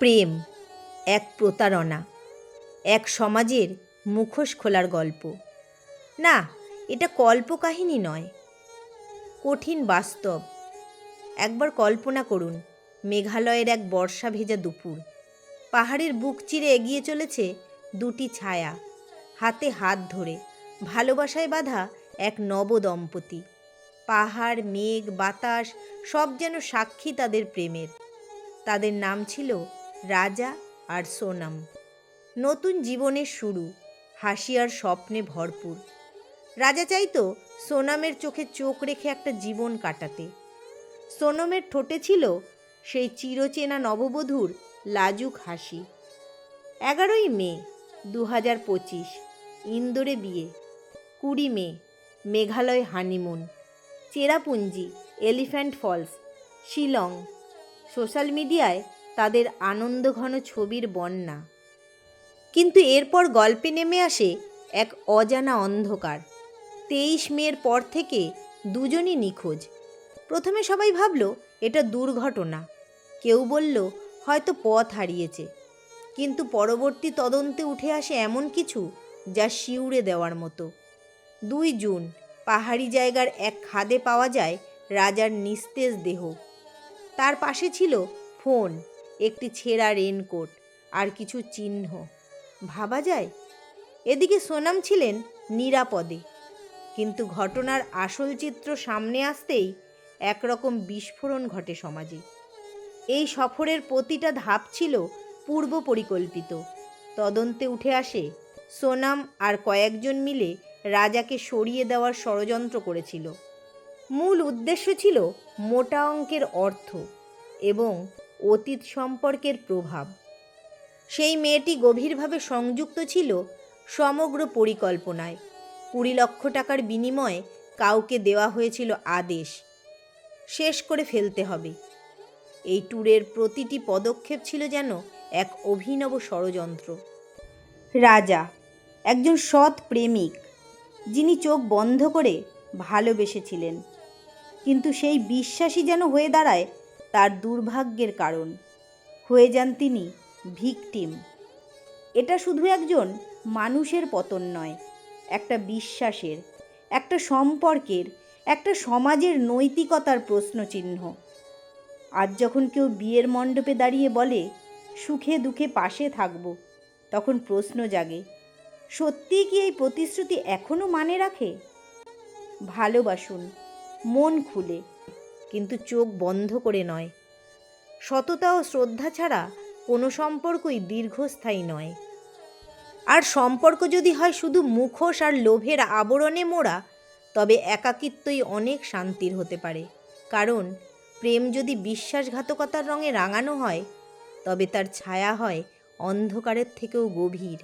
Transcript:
প্রেম, এক প্রতারণা, এক সমাজের মুখোশ খোলার গল্প। না, এটা কল্পকাহিনী নয়। কঠিন বাস্তব। একবার কল্পনা করুন, মেঘালয়ের এক বর্ষা ভেজা দুপুর। পাহাড়ের বুক চিরে এগিয়ে চলেছে দুটি ছায়া, হাতে হাত ধরে। ভালোবাসায় বাঁধা এক নব দম্পতি পাহাড়, মেঘ, বাতাস, সব যেন সাক্ষী তাদের প্রেমের। তাদের নাম ছিল রাজা আর সোনাম। নতুন জীবনের শুরু, হাসি আর স্বপ্নে ভরপুর। রাজা চাইতো সোনামের চোখে চোখ রেখে একটা জীবন কাটাতে। সোনমের ঠোঁটে ছিল সেই চিরচেনা নববধূর লাজুক হাসি। এগারোই মে দু হাজার পঁচিশ, ইন্দোরে বিয়ে। কুড়ি মে, Meghalaya honeymoon. Cherrapunji, Elephant Falls, Shillong. Social মিডিয়ায় তাদের আনন্দঘন ছবির বন্যা। কিন্তু এরপর গল্পে নেমে আসে এক অজানা অন্ধকার। তেইশ মের পর থেকে দুজনই নিখোঁজ। প্রথমে সবাই ভাবল, এটা দুর্ঘটনা। কেউ বলল, হয়তো পথ হারিয়েছে। কিন্তু পরবর্তী তদন্তে উঠে আসে এমন কিছু যা শিউরে দেওয়ার মতো। দুই জুন, পাহাড়ি জায়গার এক খাদে পাওয়া যায় রাজার নিস্তেজ দেহ। তার পাশে ছিল ফোন। একটি ছেঁড়া রেনকোট আর কিছু চিহ্ন। ভাবা যায়? এদিকে সোনাম ছিলেন নিরাপদে, কিন্তু ঘটনার আসল চিত্র সামনে আসতেই একরকম বিস্ফোরণ ঘটে সমাজে। এই সফরের প্রতিটা ধাপ ছিল পূর্ব পরিকল্পিত। তদন্তে উঠে আসে, সোনাম আর কয়েকজন মিলে রাজাকে সরিয়ে দেওয়ার ষড়যন্ত্র করেছিল। মূল উদ্দেশ্য ছিল মোটা অঙ্কের অর্থ এবং অতীত সম্পর্কের প্রভাব। সেই মেয়েটি গভীরভাবে সংযুক্ত ছিল সমগ্র পরিকল্পনায়। কুড়ি লক্ষ টাকার বিনিময়ে কাউকে দেওয়া হয়েছিল আদেশ। শেষ করে ফেলতে হবে। এই ট্যুরের প্রতিটি পদক্ষেপ ছিল যেন এক অভিনব ষড়যন্ত্র। রাজা, একজন সৎ প্রেমিক, যিনি চোখ বন্ধ করে ভালোবেসেছিলেন। কিন্তু সেই বিশ্বাসই যেন হয়ে দাঁড়ায় তার দুর্ভাগ্যের কারণ। হয়ে যান তিনি ভিকটিম। এটা শুধু একজন মানুষের পতন নয়, একটা বিশ্বাসের, একটা সম্পর্কের, একটা সমাজের নৈতিকতার প্রশ্নচিহ্ন। আজ যখন কেউ বিয়ের মণ্ডপে দাঁড়িয়ে বলে, সুখে দুঃখে পাশে থাকব, তখন প্রশ্ন জাগে, সত্যিই কি এই প্রতিশ্রুতি এখনও মানে রাখে? ভালোবাসুন, মন খুলে। কিন্তু চোখ বন্ধ করে নয়। সততা ও শ্রদ্ধা ছাড়া কোনো সম্পর্কই দীর্ঘস্থায়ী নয়। আর সম্পর্ক যদি হয় শুধু মুখোশ আর লোভের আবরণে মোড়া, তবে একাকিত্বই অনেক শান্তির হতে পারে। কারণ প্রেম যদি বিশ্বাসঘাতকতার রঙে রাঙানো হয়, তবে তার ছায়া হয় অন্ধকারের থেকেও গভীর।